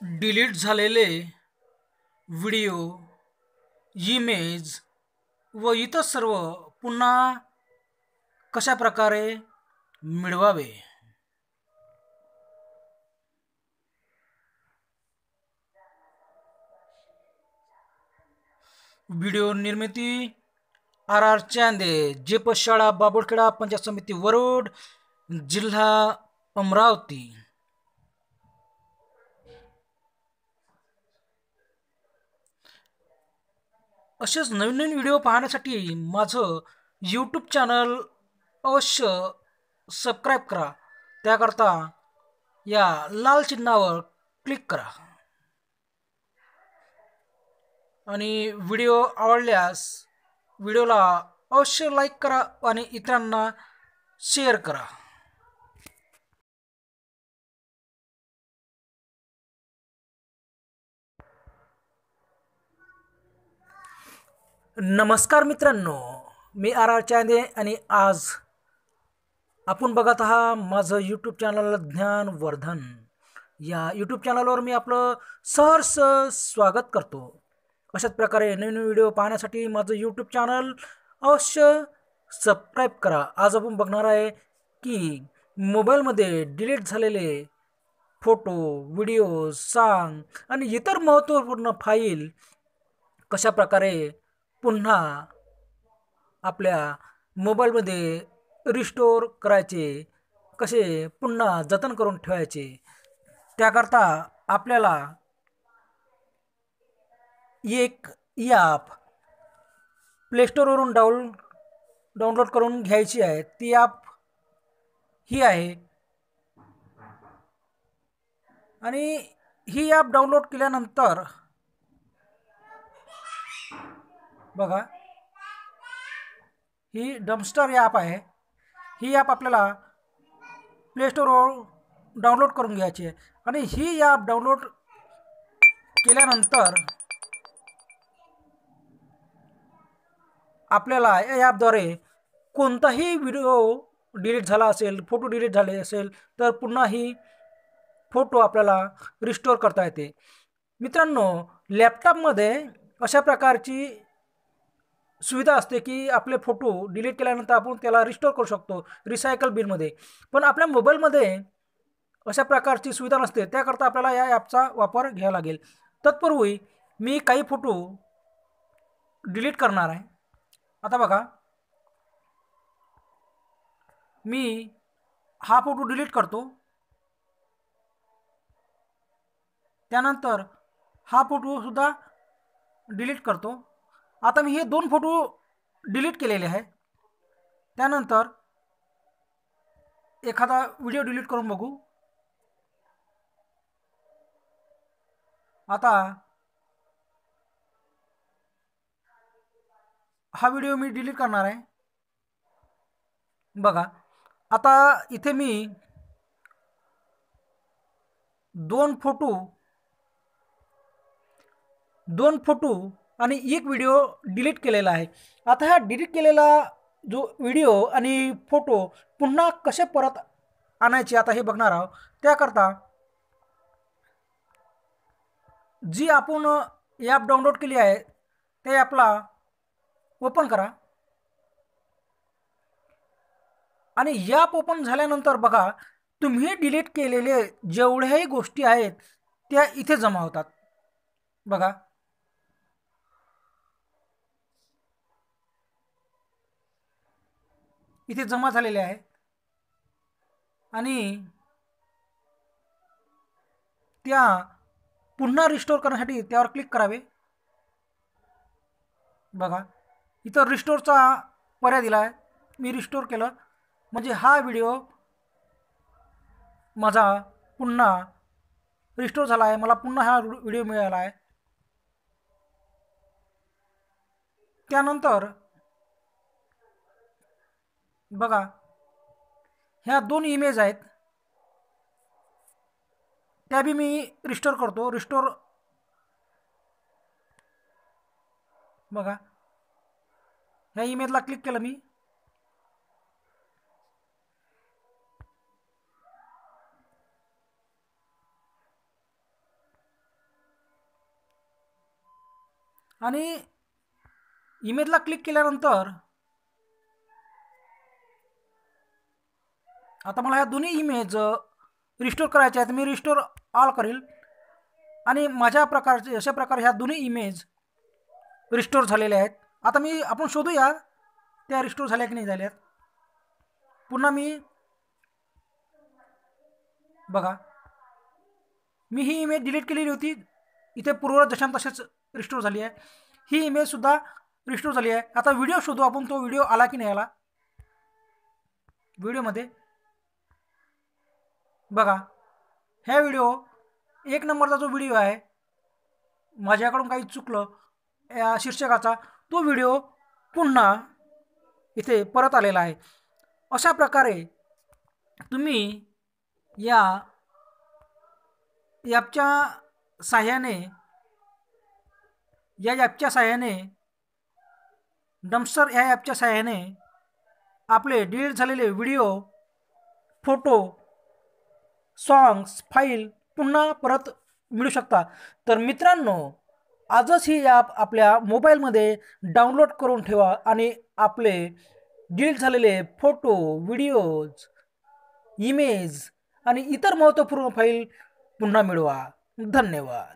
Delete झालेले video image व इतर सर्व पुन्हा कशा प्रकारे मिळवावे? व्हिडिओ निर्मिती आर आर चांदे जेप शाळा बाबुळखेडा पंचायत समिती वरुड जिल्हा अमरावती. असेच नवीन नवीन व्हिडिओ पाहण्यासाठी माझं यूट्यूब चॅनल अवश्य सबस्क्राईब करा. त्याकरता या लाल चिन्हावर क्लिक करा. आणि व्हिडिओ आवडल्यास व्हिडिओला अवश्य लाईक करा आणि इतरांना शेअर करा. नमस्कार मित्रांनो मी आर आर चांदे आणि आज आपण बघत आहात माझं यूट्यूब चॅनल ज्ञानवर्धन या यूट्यूब चॅनलवर मी आपलं सहर्ष स्वागत करतो. अशाच प्रकारे नवीन व्हिडिओ पाहण्यासाठी माझं यूट्यूब चॅनल अवश्य सबस्क्राईब करा. आज आपण बघणार आहे की मोबाईलमध्ये डिलीट झालेले फोटो व्हिडिओ सांग आणि इतर महत्त्वपूर्ण फाईल कशा प्रकारे पुन्हा आपल्या मोबाईलमध्ये रिस्टोअर करायचे कसे पुन्हा जतन करून ठेवायचे त्याकरता आपल्याला एक ॲप प्लेस्टोरवरून डाऊन डाउनलोड करून घ्यायची आहे. ती ॲप ही आहे. आणि ही ॲप डाउनलोड केल्यानंतर बघा. ही डम्स्टर ॲप आहे. ही ॲप आपल्याला प्लेस्टोरवर डाउनलोड करून घ्यायची आहे. आणि ही ॲप डाउनलोड केल्यानंतर आपल्याला या ॲपद्वारे कोणताही व्हिडिओ डिलीट झाला असेल फोटो डिलीट झाले असेल तर पुन्हा ही फोटो आपल्याला रिस्टोर करता येते. मित्रांनो लॅपटॉपमध्ये अशा प्रकारची सुविधा असते की आपले फोटो डिलीट केल्यानंतर आपण त्याला रिस्टोर करू शकतो रिसायकल बिनमध्ये पण आपल्या मोबाईलमध्ये अशा प्रकारची सुविधा नसते. त्याकरता आपल्याला या ॲपचा वापर घ्यावा लागेल. तत्पूर्वी मी काही फोटो डिलीट करणार आहे. आता बघा. मी हा फोटो डिलीट करतो. त्यानंतर हा फोटोसुद्धा डिलीट करतो. आता मी हे दोन फोटो डिलीट केलेले आहे. त्यानंतर एखादा व्हिडिओ डिलीट करून बघू. आता हा व्हिडिओ मी डिलीट करणार आहे. बघा आता इथे मी दोन फोटो दोन फोटो आणि एक व्हिडिओ डिलीट केलेला आहे. आता हा डिलीट केलेला जो व्हिडिओ आणि फोटो पुन्हा कसे परत आणायचे आता हे बघणार आहोत. त्याकरता जी आपण ॲप डाउनलोड केली आहे ते ॲपला ओपन करा. आणि ॲप ओपन झाल्यानंतर बघा तुम्ही डिलीट केलेले जेवढ्याही गोष्टी आहेत त्या इथे जमा होतात. बघा. इथे जमा झालेले आहे. आणि त्या पुन्हा रिस्टोर करण्यासाठी त्यावर क्लिक करावे. बघा इथं रिस्टोरचा पर्याय दिला आहे. मी रिस्टोर केलं. म्हणजे हा व्हिडिओ माझा पुन्हा रिस्टोर झाला आहे. मला पुन्हा हा व्हिडिओ मिळाला आहे. त्यानंतर बघा. ह्या दोन इमेज आहेत. त्या बी मी रिस्टोर करतो. रिस्टोर बघा. ह्या इमेजला क्लिक केलं मी. आणि इमेजला क्लिक केल्यानंतर आता मला ह्या दोन्ही इमेज रिस्टोर करायच्या आहेत. मी रिस्टोर ऑल करेल. आणि माझ्या प्रकारचे अशा प्रकारे ह्या दोन्ही इमेज रिस्टोर झालेल्या आहेत. आता मी आपण शोधूया त्या रिस्टोर झाल्या की नाही झाल्यात पुन्हा मी बघा. मी ही इमेज डिलीट केलेली होती. इथे पूर्ववत जशान तसेच रिस्टोर झाली आहे. ही इमेजसुद्धा रिस्टोर झाली आहे. आता व्हिडिओ शोधू आपण तो व्हिडिओ आला की नाही आला? व्हिडिओमध्ये बघा ह्या व्हिडिओ एक नंबरचा जो व्हिडिओ आहे माझ्याकडून काही चुकलं या शीर्षकाचा तो व्हिडिओ पुन्हा इथे परत आलेला आहे. अशा प्रकारे तुम्ही या ॲपच्या साह्याने या ॲपच्या साह्याने डम्स्टर या ॲपच्या साह्याने आपले डिलीट झालेले व्हिडिओ फोटो सॉन्ग्स फाईल पुन्हा परत मिळू शकता तर मित्रांनो आजच ही ॲप आपल्या मोबाईलमध्ये डाउनलोड करून ठेवा आणि आपले डिलीट झालेले फोटो व्हिडिओज इमेज आणि इतर महत्त्वपूर्ण फाईल पुन्हा मिळवा. धन्यवाद.